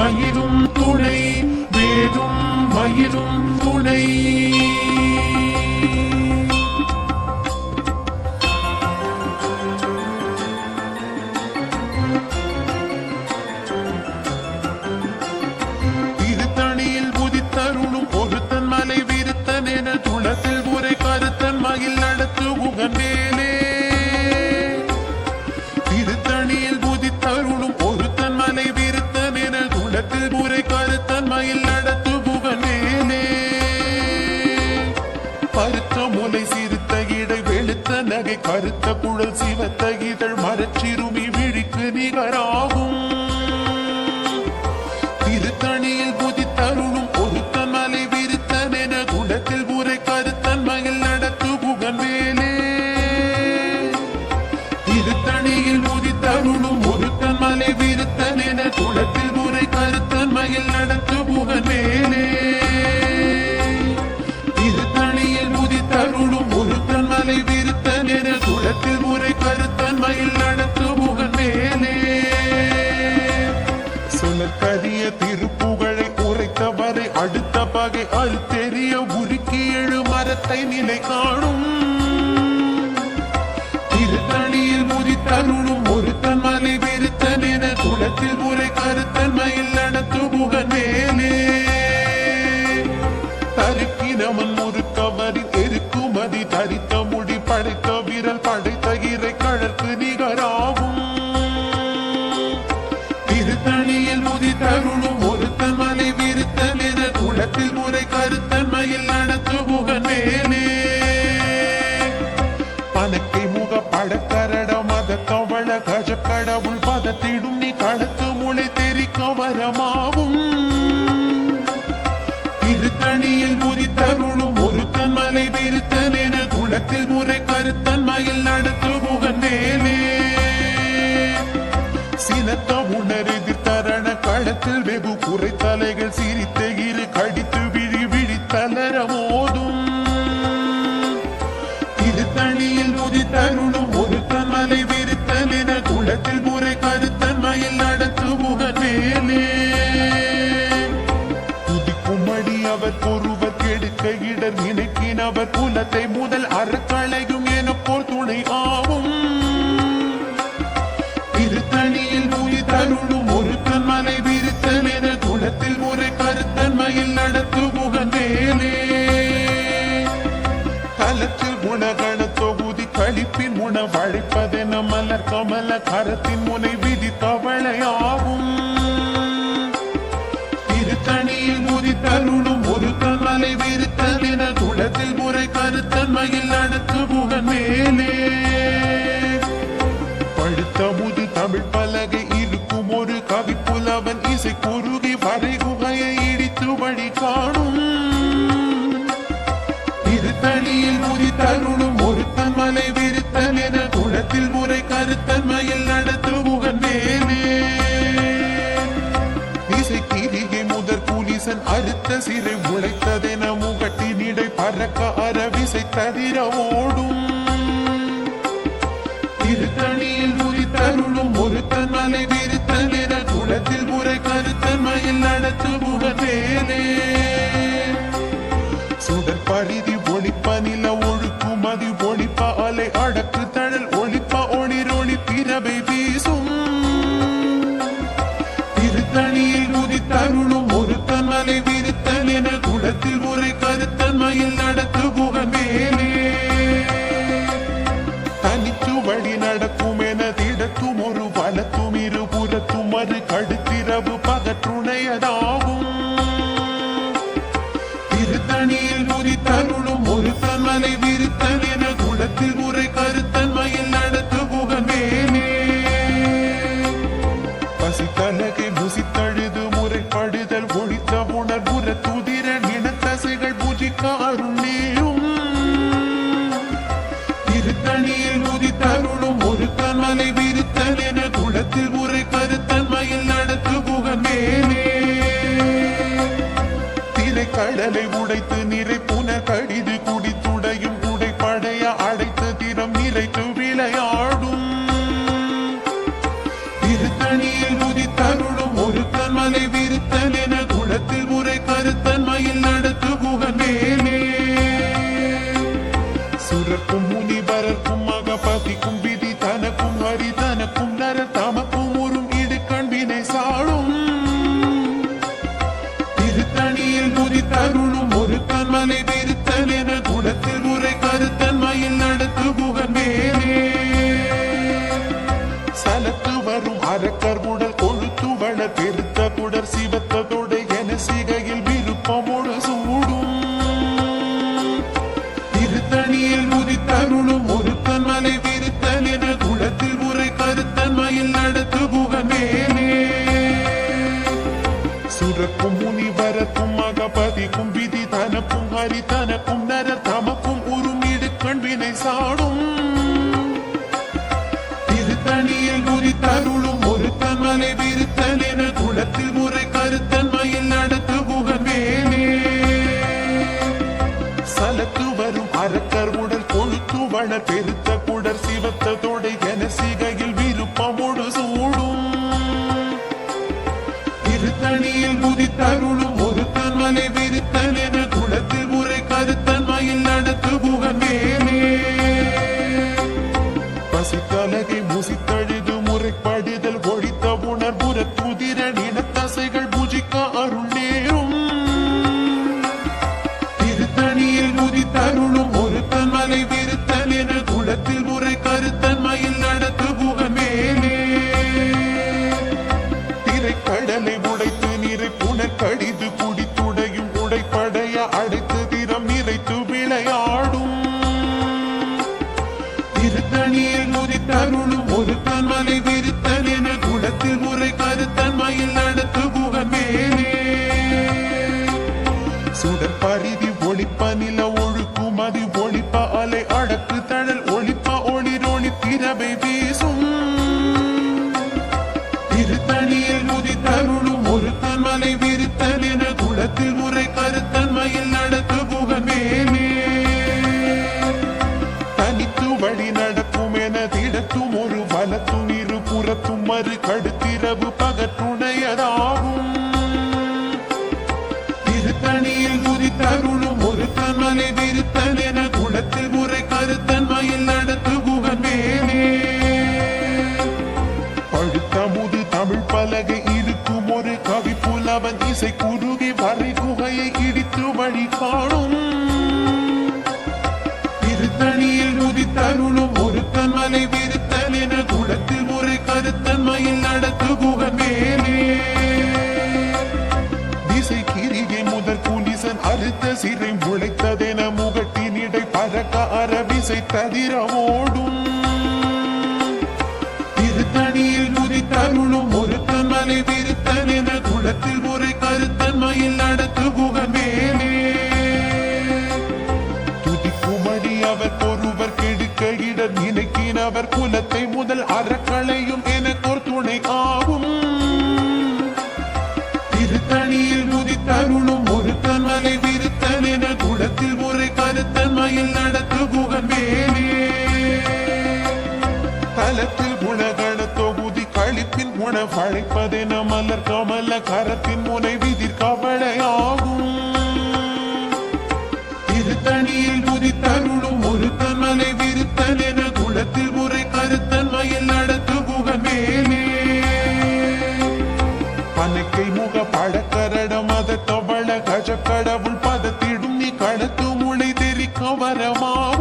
மயிலும் துணை வேலும் மயிலும் துணை. திருத்தணியில் புதித்தருளும் ஒருத்தன் உரை கருத்தன் மகிழ் நடத்து மூலை சிரித்த இடை வெளுத்த நகை கருத்த குழல் சிவத்த இதழ் மரச்சிறுமி விழிக்கு நிகராம் அடுத்த பகை அது தெரிய உருக்கி எழு மரத்தை நிலை காணும் கவரமாவும். திருத்தணியில் முதித்தருளும் ஒருத்தன் மலை விருத்தன் என குளத்தில் முறை கருத்தன் மயில் நடத்து புகழேலே சினத்த உணர் கெடுக்க இடர் நினைக்கினவர் குலத்தை முதல் அறக்களையும் என போர் துணை ஆகும் திருத்தணியில் மூலி தருளும் ஒருத்தன் மலை விருத்தன் என குலத்தில் முறை கருத்தன்மையில் நடத்து முகந்தேலே கலத்தில் குணகண தொகுதி கழிப்பின் உணவழைப்பதென மலர் கமல கரத்தின் முனை விதி தவளையாகும் என முறை கருத்தன்மையில் அடுத்து புகன் மேலே. படுத்த முது தமிழ் பலகை இருக்கும் ஒரு கவி புலவன் இசை குறுகி வரை குகையை இடித்து வழி காணும். திருத்தணியில் முதி தருணும் ஒருத்தன் மலை விருத்தல் என குளத்தில் முறை கருத்தன்மையில் நடத்து புகன் மேலே. இசை கிரிகை முதற் புலிசன் அறுத்த சிறை உழைத்ததென பறக்க அறவிசை தவிர ஓடும் திருத்தணி கடலை உடைத்து நிறை புனர் கடிது குடித்துடையும் உடைப்படைய அடைத்து திறம் நிறைத்து விளையா கருத்த குடர் சிவத்த தொடை என சிகையில் விருப்பமுழு திருத்தணியில் முதித்தருளும் ஒரு தன்மலை திருத்தன் என குளத்தில் முறை கருத்தன்மையில் நடத்துகுவன் மேலே கருத்தன் என குளத்தில் முறை கருத்தன் மயில் நடத்து குகன் மேலே. பழுத்தமுது தமிழ் பலகை இருக்கும் ஒரு கவி புலவன் இசை குருகி வரை குகையை இடித்து வழி காணும் காத்த அரபிசை தவிர ஓடும் திருத்தணியில் குதித்தருளும் ஒருத்தன் மலை விருத்தன் என்ற குளத்தில் ஒரு கருத்தன்மையில் நடத்து குகை நல்ல கரத்தின் முனை விதிர் கவலையாகும். திருத்தணியில் குதித்தருளும் ஒருத்தன் மலை விருத்தன் என குளத்தில் முறை கருத்தன் மயில் நடத்து குகமேலே பனைக்கை முக பழக்கரட மத கவள கஜ கடவுள் பதத்திடும் நீ கடத்து முளை தெரிக்க வரமாகும்.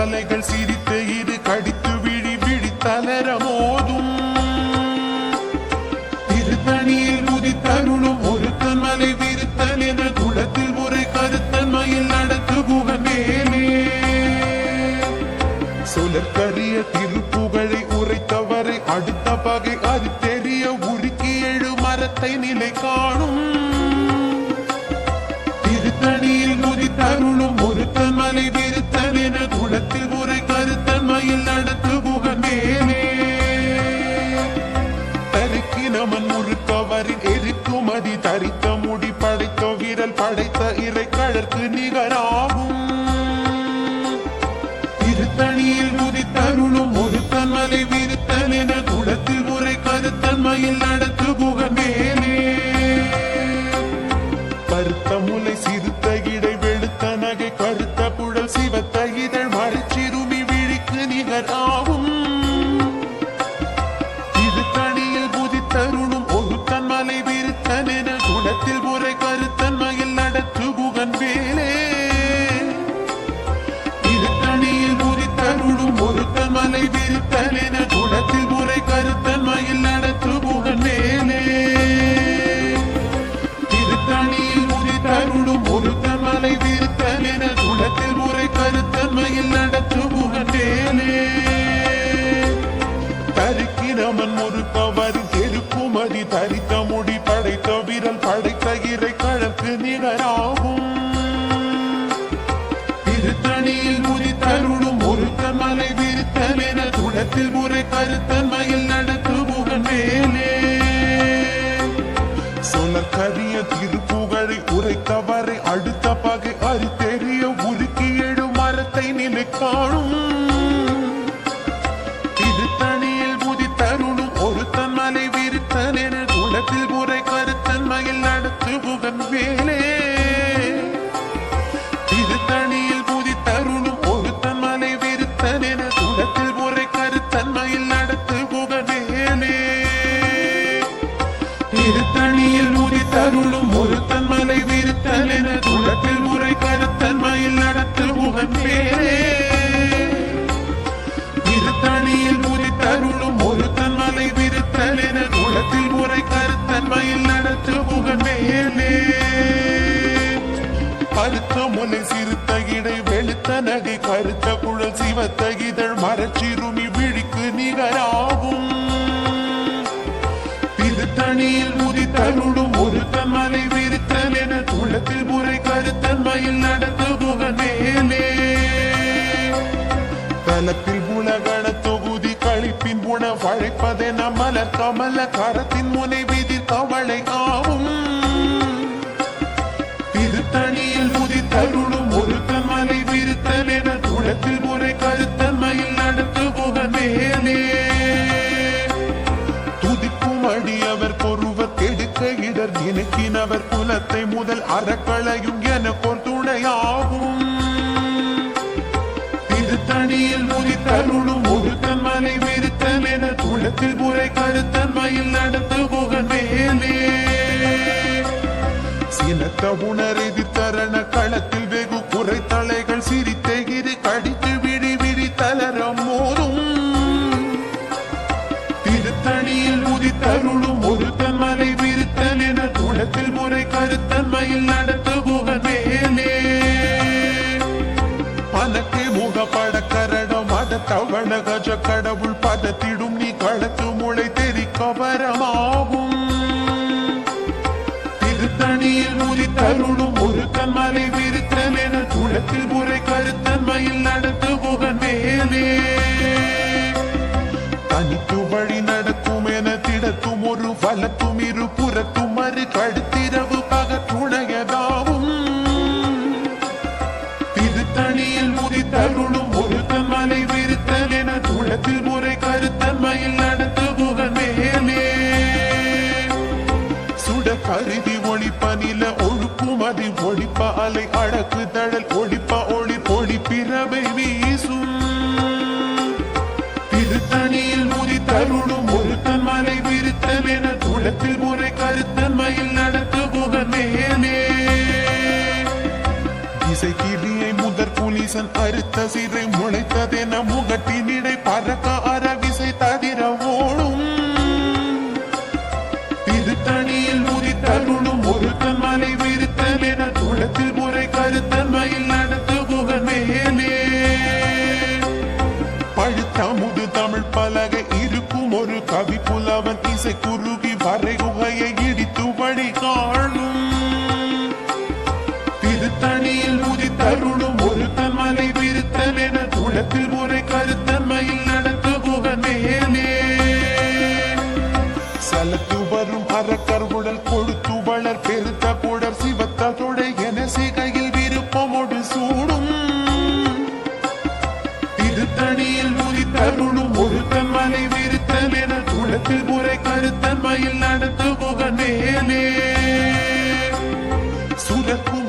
கவலைகள் சிரித்து இரு கடித்து விழி விழி தளர மோதும். திருத்தணியில் உதித்தருளும் ஒருத்தன் மலை விருத்தன் என குளத்தில் ஒரு கருத்தன் மயில் நடத்து குகமேலே சுழற்கரிய திருப்புகழை உரைத்தவரை அடுத்த பகை அது தெரிய உருக்கி எழு மரத்தை நிலை காணும். திருத்தணியில் உதித்தருளும் ஒருத்தன் மலை விரு என குளத்தில் ஒரு கருத்த மயில் நடத்து புகமேலே தருக்கினமன் முறுக்கவரின் எதிர்க்குமதி தரித்த முடி படைத்த விரல் படைத்த இறை கழற்கு நிகராகும். திருத்தணியில் உதித்தருளும் ஒருத்தன் மலை விருத்தன் என குளத்தில் உரை கருத்தன் மயில் விழிக்கு திருத்தணியில் முதித்தருளும் ஒரு மலை விருத்தல் என துளத்தில் முறை கருத்தன்மையில் நடத்து புகன் மேலே. சொலர் கரிய பருத்த முலை சிறுத்த இடை வெளுத்த நகை கருத்த குழல் சிவத்த இதழ் மரச்சிறுமி விழிக்கு நிகராகும். திருத்தணியில் முதித்தருளும் ஒரு மலை விருத்தல் என துளத்தில் முறை கருத்தன் மயில் புகன் மேலே. தலத்தில் புலகண தொகுதி கழிப்பின் உண வழைப்பதென மலர் கமல கரத்தின் முனை விதிர் கவளை எனக்கினவர் குலத்தை முதல் அறக்களையும் எனக்கோர் துணையாகும். திருத்தணியில் முறித்தருளும் ஒருத்தன் மலை விருத்தல் என குளத்தில் முறை கருத்தன்மையில் நடத்து புகன் மேலே. சினத்த உணரெதிர்த்தரண களத்தில் வெகு குறை தலைகள் சிரித்தெகிரி கடித்து விழி விழி தளரம் மோதும். திருத்தணியில் முதித்தருளும் ஒரு என முறை கருத்தன்மையில் நடத்து புகன் மேலே. பலக்கை முகப்பட கரடம் அத தவண கஜ கடவுள் பதத்திடும் நீ களத்து முளை தெரிக்க வரமாகும் திருத்தணியில் தருணும் ஒரு தன்மலை விருத்தல் என குளத்தில் முறை கருத்தன்மையில் நடத்து புகன் மேலே. தனித்து வழி நடக்கும் என திடத்தும் ஒரு வலத்தும் இரு புறத்தும் மறு கடுத்திரவு பகத்துணையதாவும் திருத்தணியில் முதித்தருளும் ஒருத்த மலை விருத்தல் என துளத்தில் முறை கருத்தன்மையில் நடத்து புகன் மேலே. சுட கருதி ஒளிப்பனில ஒழுக்கும் அதை ஒழிப்பாலை அலை அடக்கு தழல் புலிசன் சிறை முளைத்ததென முகட்டினிடை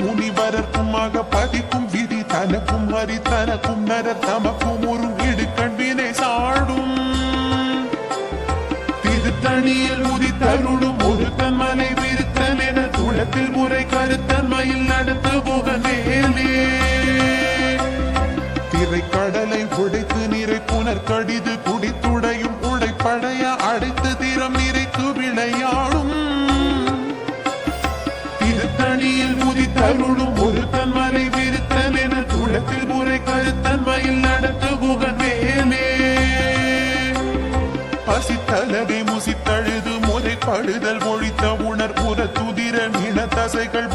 சுரக்கும் முனிவரர்க்குமாக பதிக்கும் விதி தனக்கும் ஹரி தனக்கும் நரர் தமக்கும் ஒரு இடுக்கண் வினை சாடும். திருத்தணியில் உதித்தருளும் ஒரு தன்மனை விருத்தன் என குளத்தில் முறை கருத்தன்மையில் நடத்து புகனேலே திரைக்கடலை உடைத்து நிறை புனர் கடிது முறைப்படுதல் மொழித்த உணர்புற துதிர நின தசைகள்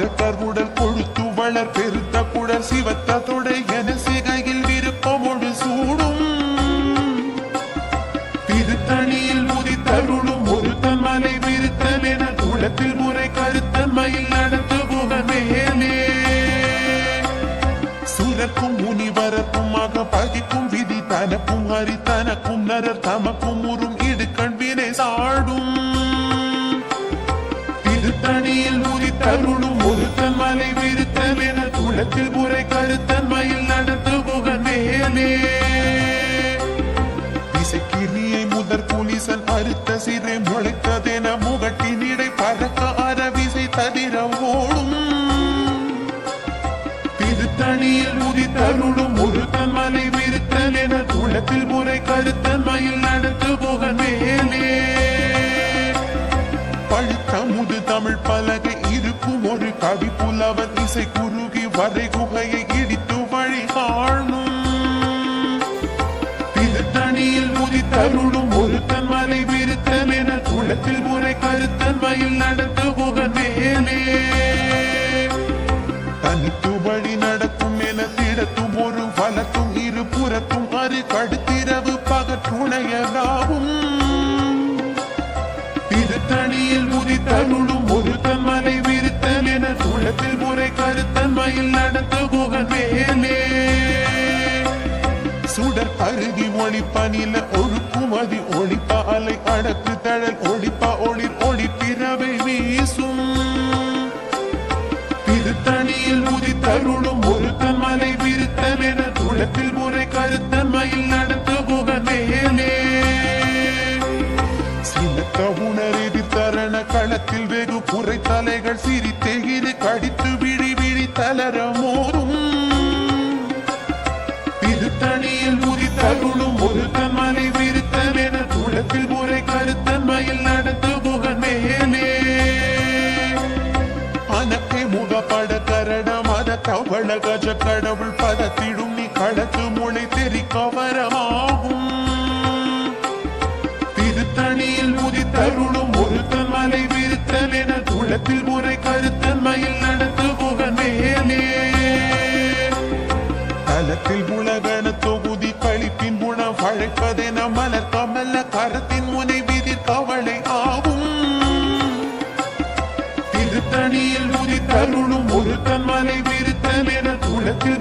வரும் உடல் கொழுத்து வளர் பெருத்த குடல் சிவத்த தொடை என சிகையில் விருப்பமொடு சூடும். திருத்தணியில் முதித்தருளும் ஒருத்தன் மலை விருத்தல் என குளத்தில் முறை கருத்தன்மையில் நடத்து புகமேலே சுரக்கும் முனிவரக்குமாக பதிக்கும் விதி தனக்கும் ஹரி தனக்கும் நரர் தமக்கும் உறும் இடுக்கண் திருத்தணியில் முதித்தருளும் ஒருத்தன் மலை விருத்தல் என குளத்தில் முறை கருத்தன்மையில் நடத்து புகனேலே இசைக்கிரியை முதற் புலிசன் அறுத்த சிறை முளைத்ததென முகட்டினிடை பறக்க அரவிசை தவிர ஓடும். திருத்தணியில் உதித்தருளும் ஒருத்தன் மலை விருத்தல் என குளத்தில் முறை கருத்தன் மயில் தமிழ் பலகை இருக்கும் ஒரு கவி புலவன் இசை குறுகி வரை குகையை இடித்து வழி காணும் திருத்தணியில் முதித்தருளும் ஒருத்தன் மலை விருத்தன் என குளத்தில் முறை கருத்தன்மையில் நடத்து பனில ஒழுக்குமதி ஒளிப்ப அலை அடக்கு தழல் ஒளிப்ப ஒளிர் ஒளிப்பிறவை வீசும். திருத்தணியில் உதித்தருளும் ஒருத்தன் மலை விருத்தல் என குளத்தில் முறை கருத்த கருத்தன்மையில் நடத்து புகனேலே சிலத்த உணரெதி தரண களத்தில் வெகு புரை தலைகள் சிரித்தெகிரி கடித்து கடவுள் பதத்திடும் நீ களத்து மொழி தெரி கவரமாகும் திருத்தணியில் முதித்தருளும் ஒருத்தன் மலை விருத்தல் என குளத்தில் முறை கருத்தன்மையில் நடத்து புகனேலே தலத்தில் உலகன தொகுதி கழிப்பின் குணம் வழைப்பதென மலர் என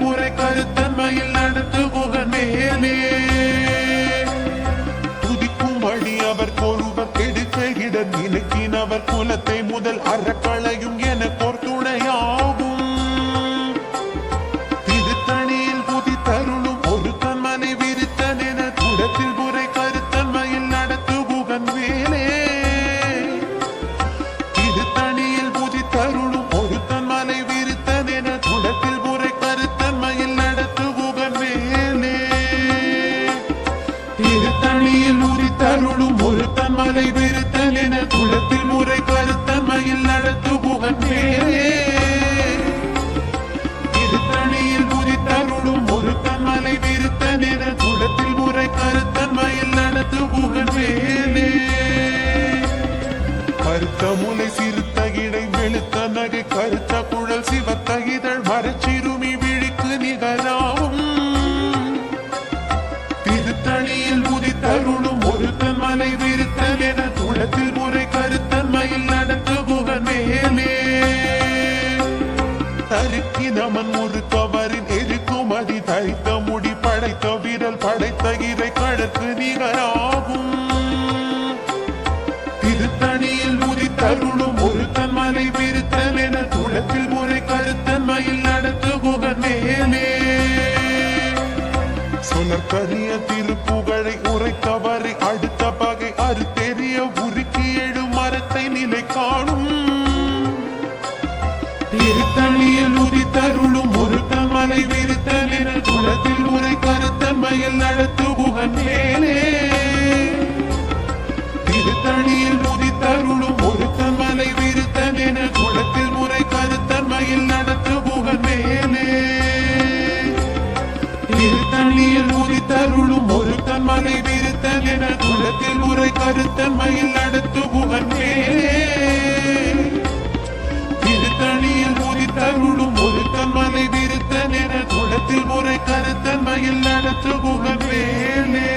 தருக்கி நமன் ஒரு கவரின் எருக்குமதி அதி தரித்த முடி படைத்த விரல் படைத்த இறை கழற்கு நிகராகும் திருத்தணியில் உதித்தருளும் ஒரு தன்மலை விருத்தன் என துளத்தில் முறை கருத்தன்மையில் நடத்து குகன் மேலே. சொலற்கரிய திருப்புகழை கருத்தன்மையில் நடத்து குகன் மேலே திருத்தணியில் உதித்தருளும் ஒருத்தன் மலை விருத்தன் என குளத்தில் முறை கருத்தன் மயில் குகன் திருத்தணியில் உதித்தருளும் ஒருத்தன் மலை விருத்தன் என குலத்தில் முறை கருத்தன்மையில் اللي أنا تبوغ بيني